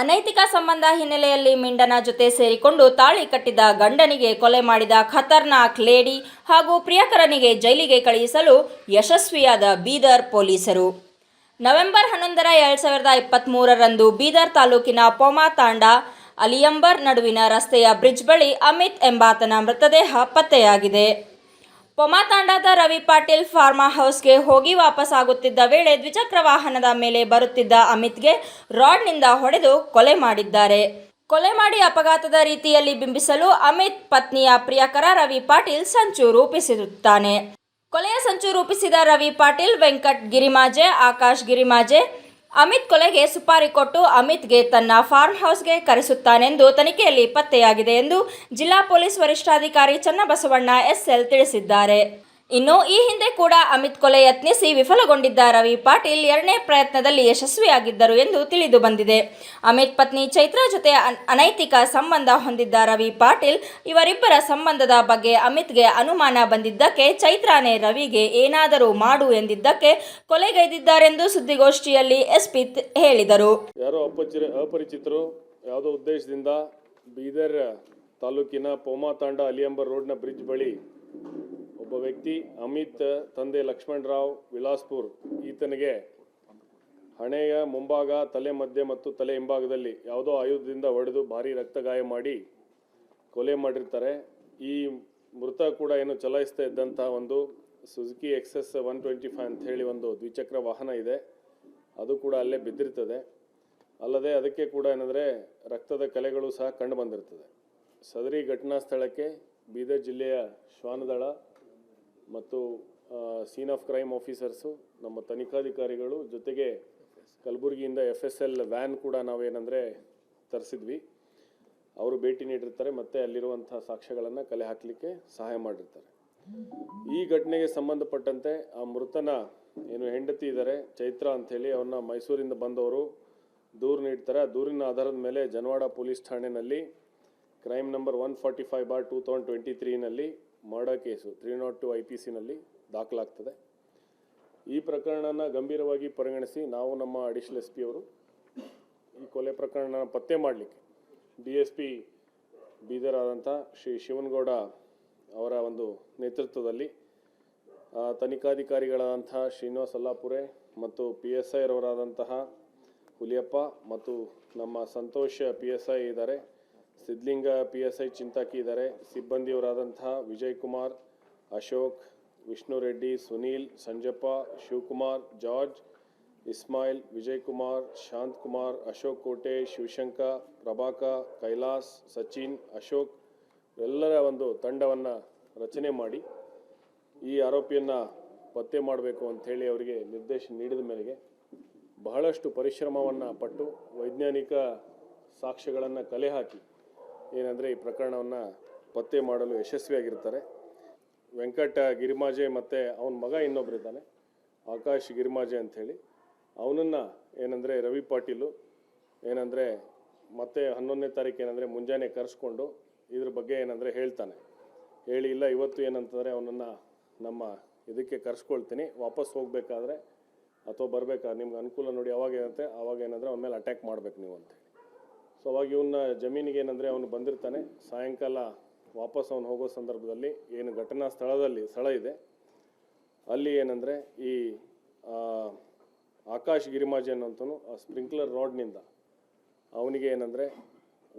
ಅನೈತಿಕ ಸಂಬಂಧ ಹಿನ್ನೆಲೆಯಲ್ಲಿ ಮಿಂಡನ ಜೊತೆ ಸೇರಿಕೊಂಡು ತಾಳಿ ಕಟ್ಟಿದ ಗಂಡನಿಗೆ ಕೊಲೆ ಮಾಡಿದ ಖತರ್ನಾಕ್ ಲೇಡಿ ಹಾಗೂ ಪ್ರಿಯಕರನಿಗೆ ಜೈಲಿಗೆ ಕಳುಹಿಸಲು ಯಶಸ್ವಿಯಾದ ಬೀದರ್ ಪೊಲೀಸರು. ನವೆಂಬರ್ ಹನ್ನೊಂದರ ಎರಡು ಸಾವಿರದ ಇಪ್ಪತ್ತ್ಮೂರರಂದು ಬೀದರ್ ತಾಲೂಕಿನ ಪೊಮಾ ತಾಂಡ ಅಲಿಯಂಬರ್ ನಡುವಿನ ರಸ್ತೆಯ ಬ್ರಿಡ್ಜ್ ಬಳಿ ಅಮಿತ್ ಎಂಬಾತನ ಮೃತದೇಹ ಪತ್ತೆಯಾಗಿದೆ. ಪೊಮಾತಾಂಡದ ರವಿ ಪಾಟೀಲ್ ಫಾರ್ಮಾ ಹೌಸ್ಗೆ ಹೋಗಿ ವಾಪಸ್ ಆಗುತ್ತಿದ್ದ ವೇಳೆ ದ್ವಿಚಕ್ರ ವಾಹನದ ಮೇಲೆ ಬರುತ್ತಿದ್ದ ಅಮಿತ್ಗೆ ರಾಡ್ನಿಂದ ಹೊಡೆದು ಕೊಲೆ ಮಾಡಿದ್ದಾರೆ. ಕೊಲೆ ಮಾಡಿ ಅಪಘಾತದ ರೀತಿಯಲ್ಲಿ ಬಿಂಬಿಸಲು ಅಮಿತ್, ಪತ್ನಿಯ ಪ್ರಿಯಕರ ರವಿ ಪಾಟೀಲ್ ಸಂಚು ರೂಪಿಸಿರುತ್ತಾನೆ. ಕೊಲೆಯ ಸಂಚು ರೂಪಿಸಿದ ರವಿ ಪಾಟೀಲ್, ವೆಂಕಟ್ ಗಿರಿಮಾಜೆ, ಆಕಾಶ್ ಗಿರಿಮಾಜೆ ಅಮಿತ್ ಕೊಲೆಗೆ ಸುಪಾರಿ ಕೊಟ್ಟು ಅಮಿತ್ಗೆ ತನ್ನ ಫಾರ್ಮ್ ಹೌಸ್ಗೆ ಕರೆಸುತ್ತಾನೆಂದು ತನಿಖೆಯಲ್ಲಿ ಪತ್ತೆಯಾಗಿದೆ ಎಂದು ಜಿಲ್ಲಾ ಪೊಲೀಸ್ ವರಿಷ್ಠಾಧಿಕಾರಿ ಚನ್ನಬಸವಣ್ಣ ಎಸ್ಎಲ್ ತಿಳಿಸಿದ್ದಾರೆ. ಇನ್ನು ಈ ಹಿಂದೆ ಕೂಡ ಅಮಿತ್ ಕೊಲೆ ಯತ್ನಿಸಿ ವಿಫಲಗೊಂಡಿದ್ದ ರವಿ ಪಾಟೀಲ್ ಎರಡನೇ ಪ್ರಯತ್ನದಲ್ಲಿ ಯಶಸ್ವಿಯಾಗಿದ್ದರು ಎಂದು ತಿಳಿದು ಬಂದಿದೆ. ಅಮಿತ್ ಪತ್ನಿ ಚೈತ್ರ ಜೊತೆ ಅನ್- ಅನೈತಿಕ ಸಂಬಂಧ ಹೊಂದಿದ್ದ ರವಿ ಪಾಟೀಲ್ ಇವರಿಬ್ಬರ ಸಂಬಂಧದ ಬಗ್ಗೆ ಅಮಿತ್ಗೆ ಅನುಮಾನ ಬಂದಿದ್ದಕ್ಕೆ ಚೈತ್ರಾನೇ ರವಿಗೆ ಏನಾದರೂ ಮಾಡು ಎಂದಿದ್ದಕ್ಕೆ ಕೊಲೆಗೈದಿದ್ದಾರೆಂದು ಸುದ್ದಿಗೋಷ್ಠಿಯಲ್ಲಿ ಎಸ್ಪಿ ಹೇಳಿದರು. ಅಪರಿಚಿತರು ಯಾವುದೋ ಉದ್ದೇಶದಿಂದ ಬೀದರ್ ತಾಲೂಕಿನ ಪೋಮಾ ತಾಂಡ ಅಲಿಯಂಬರ್ ರೋಡ್ನ ಬ್ರಿಡ್ಜ್ ಬಳಿ ಒಬ್ಬ ವ್ಯಕ್ತಿ ಅಮಿತ್, ತಂದೆ ಲಕ್ಷ್ಮಣರಾವ್, ವಿಲಾಸ್ಪುರ್, ಈತನಿಗೆ ಹಣೆಯ ಮುಂಭಾಗ, ತಲೆ ಮಧ್ಯೆ ಮತ್ತು ತಲೆ ಹಿಂಭಾಗದಲ್ಲಿ ಯಾವುದೋ ಆಯುಧದಿಂದ ಹೊಡೆದು ಭಾರಿ ರಕ್ತಗಾಯ ಮಾಡಿ ಕೊಲೆ ಮಾಡಿರ್ತಾರೆ. ಈ ಮೃತ ಕೂಡ ಏನು ಚಲಾಯಿಸ್ತಾ ಇದ್ದಂಥ ಒಂದು Suzuki Access one twenty five ಅಂತ ಹೇಳಿ ಒಂದು ದ್ವಿಚಕ್ರ ವಾಹನ ಇದೆ. ಅದು ಕೂಡ ಅಲ್ಲೇ ಬಿದ್ದಿರ್ತದೆ. ಅಲ್ಲದೆ ಅದಕ್ಕೆ ಕೂಡ ಏನಂದರೆ ರಕ್ತದ ಕಲೆಗಳು ಸಹ ಕಂಡು ಬಂದಿರ್ತದೆ. ಸದರಿ ಘಟನಾ ಸ್ಥಳಕ್ಕೆ ಬೀದರ್ ಜಿಲ್ಲೆಯ ಶ್ವಾನದಳ ಮತ್ತು ಸೀನ್ ಆಫ್ ಕ್ರೈಮ್ ಆಫೀಸರ್ಸು, ನಮ್ಮ ತನಿಖಾಧಿಕಾರಿಗಳು ಜೊತೆಗೆ ಕಲಬುರಗಿಯಿಂದ ಎಫ್ ಎಸ್ ಎಲ್ ವ್ಯಾನ್ ಕೂಡ ನಾವೇನಂದರೆ ತರಿಸಿದ್ವಿ. ಅವರು ಭೇಟಿ ನೀಡಿರ್ತಾರೆ, ಮತ್ತು ಅಲ್ಲಿರುವಂಥ ಸಾಕ್ಷ್ಯಗಳನ್ನು ಕಲೆ ಹಾಕಲಿಕ್ಕೆ ಸಹಾಯ ಮಾಡಿರ್ತಾರೆ. ಈ ಘಟನೆಗೆ ಸಂಬಂಧಪಟ್ಟಂತೆ ಆ ಮೃತನ ಏನು ಹೆಂಡತಿ ಇದ್ದಾರೆ ಚೈತ್ರ ಅಂಥೇಳಿ ಅವ್ರನ್ನ ಮೈಸೂರಿಂದ ಬಂದವರು ದೂರು ನೀಡ್ತಾರೆ. ಆ ದೂರಿನ ಆಧಾರದ ಮೇಲೆ ಜನವಾಡ ಪೊಲೀಸ್ ಠಾಣೆಯಲ್ಲಿ crime number one forty five bar two thousand twenty ತ್ರೀನಲ್ಲಿ murder case three nought two I P ಸಿನಲ್ಲಿ ದಾಖಲಾಗ್ತದೆ. ಈ ಪ್ರಕರಣನ ಗಂಭೀರವಾಗಿ ಪರಿಗಣಿಸಿ ನಾವು ನಮ್ಮ ಅಡಿಷನಲ್ ಎಸ್ ಅವರು ಈ ಕೊಲೆ ಪ್ರಕರಣ ಪತ್ತೆ ಮಾಡಲಿಕ್ಕೆ ಡಿ ಎಸ್ ಪಿ ಬೀದರ್ ಆದಂಥ ಶ್ರೀ ಶಿವನಗೌಡ ಅವರ ಒಂದು ನೇತೃತ್ವದಲ್ಲಿ ತನಿಖಾಧಿಕಾರಿಗಳಾದಂಥ ಶ್ರೀನಿವಾಸ್ ಅಲ್ಲಾಪುರೆ ಮತ್ತು ಪಿ ಎಸ್ ಐರವರಾದಂತಹ ಹುಲಿಯಪ್ಪ ಮತ್ತು ನಮ್ಮ ಸಂತೋಷ ಪಿ ಎಸ್ ಐ ಇದ್ದಾರೆ. Sidlinga P S I Chintaki ಇದ್ದಾರೆ. ಸಿಬ್ಬಂದಿಯವರಾದಂಥ ವಿಜಯ್ ಕುಮಾರ್ ಅಶೋಕ್ ವಿಷ್ಣು ರೆಡ್ಡಿ ಸುನೀಲ್, ಸಂಜಪ್ಪ, ಶಿವಕುಮಾರ್, ಜಾರ್ಜ್, ಇಸ್ಮಾಯಿಲ್ ವಿಜಯ್ ಕುಮಾರ್ ಶಾಂತ್ ಕುಮಾರ್ ಅಶೋಕ್ ಕೋಟೆ, ಶಿವಶಂಕ ಪ್ರಭಾಕ ಕೈಲಾಸ್, ಸಚಿನ್, ಅಶೋಕ್ ಎಲ್ಲರ ಒಂದು ತಂಡವನ್ನು ರಚನೆ ಮಾಡಿ ಈ ಆರೋಪಿಯನ್ನು ಪತ್ತೆ ಮಾಡಬೇಕು ಅಂಥೇಳಿ ಅವರಿಗೆ ನಿರ್ದೇಶನ ನೀಡಿದ ಮೇರೆಗೆ ಬಹಳಷ್ಟು ಪರಿಶ್ರಮವನ್ನು ಪಟ್ಟು ವೈಜ್ಞಾನಿಕ ಸಾಕ್ಷ್ಯಗಳನ್ನು ಕಲೆ ಹಾಕಿ ಏನಂದರೆ ಈ ಪ್ರಕರಣವನ್ನು ಪತ್ತೆ ಮಾಡಲು ಯಶಸ್ವಿಯಾಗಿರ್ತಾರೆ. ವೆಂಕಟ ಗಿರಿಮಾಜೆ ಮತ್ತು ಅವನ ಮಗ ಇನ್ನೊಬ್ಬರಿದ್ದಾನೆ ಆಕಾಶ್ ಗಿರಿಮಾಜೆ ಅಂಥೇಳಿ. ಅವನನ್ನು ಏನಂದರೆ ರವಿ ಪಾಟೀಲು, ಏನಂದರೆ ಮತ್ತೆ ಹನ್ನೊಂದನೇ ತಾರೀಕು ಏನಂದರೆ ಮುಂಜಾನೆ ಕರೆಸ್ಕೊಂಡು ಇದ್ರ ಬಗ್ಗೆ ಏನಂದರೆ ಹೇಳ್ತಾನೆ. ಹೇಳಿ, ಇಲ್ಲ, ಇವತ್ತು ಏನಂತಂದರೆ ಅವನನ್ನು ನಮ್ಮ ಇದಕ್ಕೆ ಕರೆಸ್ಕೊಳ್ತೀನಿ, ವಾಪಸ್ ಹೋಗಬೇಕಾದ್ರೆ ಅಥವಾ ಬರಬೇಕಾದ್ರೆ, ನಿಮ್ಗೆ ಅನುಕೂಲ ನೋಡಿ, ಅವಾಗ ಏನಂತೆ, ಅವಾಗ ಏನಂದರೆ ಅವನ ಮೇಲೆ ಅಟ್ಯಾಕ್ ಮಾಡ್ಬೇಕು ನೀವು ಅಂತೇಳಿ ಸೊ ಅವಾಗ ಇವನ್ನ ಜಮೀನಿಗೆ ಏನಂದರೆ ಅವನು ಬಂದಿರ್ತಾನೆ. ಸಾಯಂಕಾಲ ವಾಪಸ್ ಅವನು ಹೋಗೋ ಸಂದರ್ಭದಲ್ಲಿ ಏನು ಘಟನಾ ಸ್ಥಳದಲ್ಲಿ ಸ್ಥಳ ಇದೆ. ಅಲ್ಲಿ ಏನಂದರೆ ಈ ಆಕಾಶ್ ಗಿರಿಮಾಜಿ ಅನ್ನೋಂಥನು ಆ ಸ್ಪ್ರಿಂಕ್ಲರ್ ರಾಡ್ನಿಂದ ಅವನಿಗೆ ಏನಂದರೆ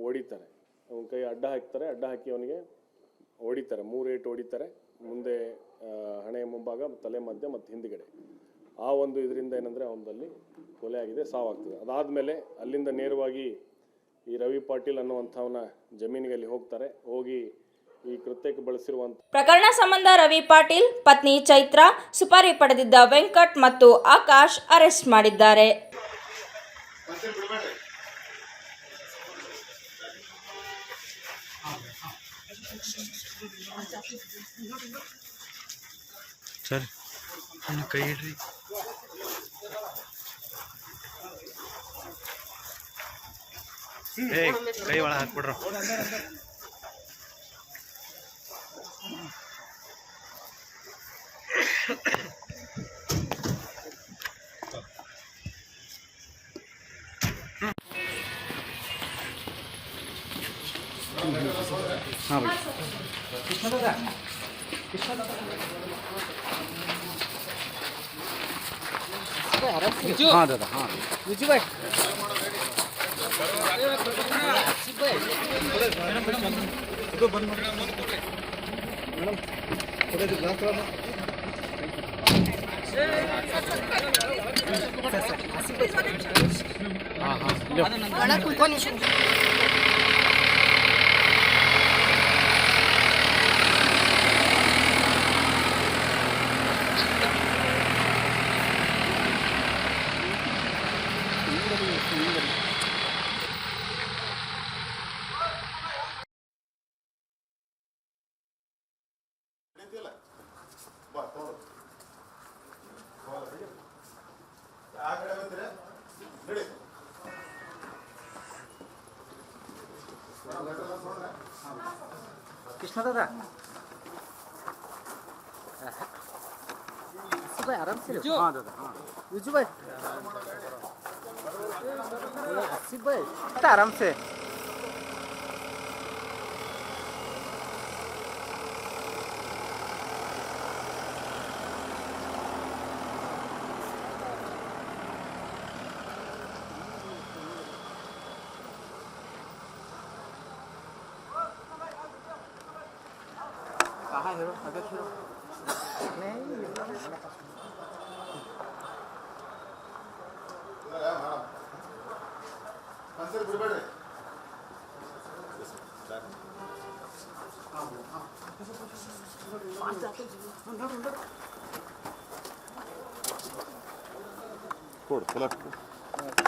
ಹೊಡಿತಾರೆ ಅವನ ಕೈ ಅಡ್ಡ ಹಾಕ್ತಾರೆ, ಅಡ್ಡ ಹಾಕಿ ಅವನಿಗೆ ಹೊಡಿತಾರೆ ಮೂರು ಏಟು ಹೊಡಿತಾರೆ ಮುಂದೆ ಹಣೆಯ ಮುಂಭಾಗ, ತಲೆ ಮಧ್ಯ ಮತ್ತು ಹಿಂದ್ಗಡೆ. ಆ ಒಂದು ಇದರಿಂದ ಏನಂದರೆ ಅವನದಲ್ಲಿ ಕೊಲೆ ಆಗಿದೆ, ಸಾವಾಗ್ತದೆ. ಅದಾದಮೇಲೆ ಅಲ್ಲಿಂದ ನೇರವಾಗಿ ಈ ರವಿ ಪಾಟೀಲ್ ಅನ್ನುವಂಥವನ ಜಮೀನಿಗೆ ಅಲ್ಲಿ ಹೋಗ್ತಾರೆ ಹೋಗಿ ಈ ಕೃತ್ಯಕ್ಕೆ ಬಳಸಿರುವಂಥ ಪ್ರಕರಣ ಸಂಬಂಧ ರವಿ ಪಾಟೀಲ್ ಪತ್ನಿ ಚೈತ್ರ ಸುಪಾರಿ ಪಡೆದಿದ್ದ ವೆಂಕಟ್ ಮತ್ತು ಆಕಾಶ್ ಅರೆಸ್ಟ್ ಮಾಡಿದ್ದಾರೆ. ಸರ್ ಕೈ ಇಡ್ರಿ ಏ ಕೈ ಒಳಗೆ ಹಾಕ್ಬಿಡ್ರು ಹಾಂ ಬೈ ಹಾಂ ದಾದಾ ಹಾಂ ಕೃಷ್ಣ ದಾದಾ Çıkmadı da. Su da yaram seviyor. Ha dedi. Ucu bay. Ucu bay. Ta aram seviyor. تعالى نروح حاجات حلوة Por, por lá.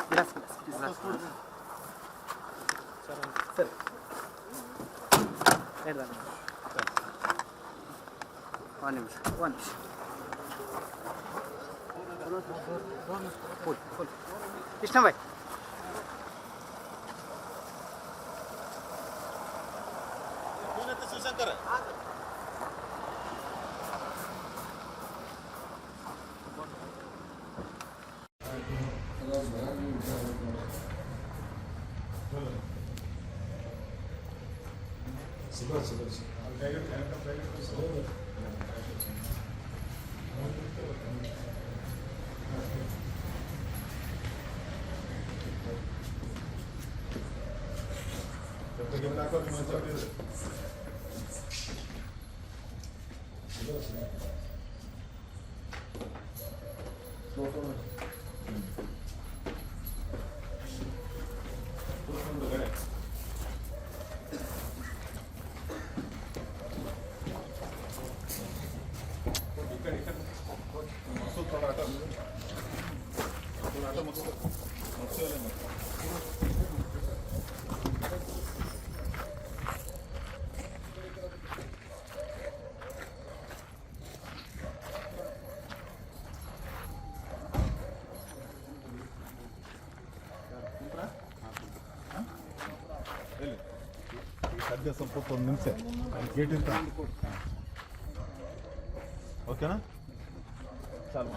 Graças, graças. Certo. Certo. Certo. ಒಂದು ನಿಮಿಷ ಒಂದು ನಿಮಿಷ ಫುಲ್ ಫುಲ್ ಕೃಷ್ಣ ಬಾಯ್ Bersama-sama. ಸದ್ಯ ಸ್ವಲ್ಪ ಒಂದು ನಿಮಿಷ. ಗೇಟ್ ಇರ್ತ ಓಕೆನಾ ಚಾಲು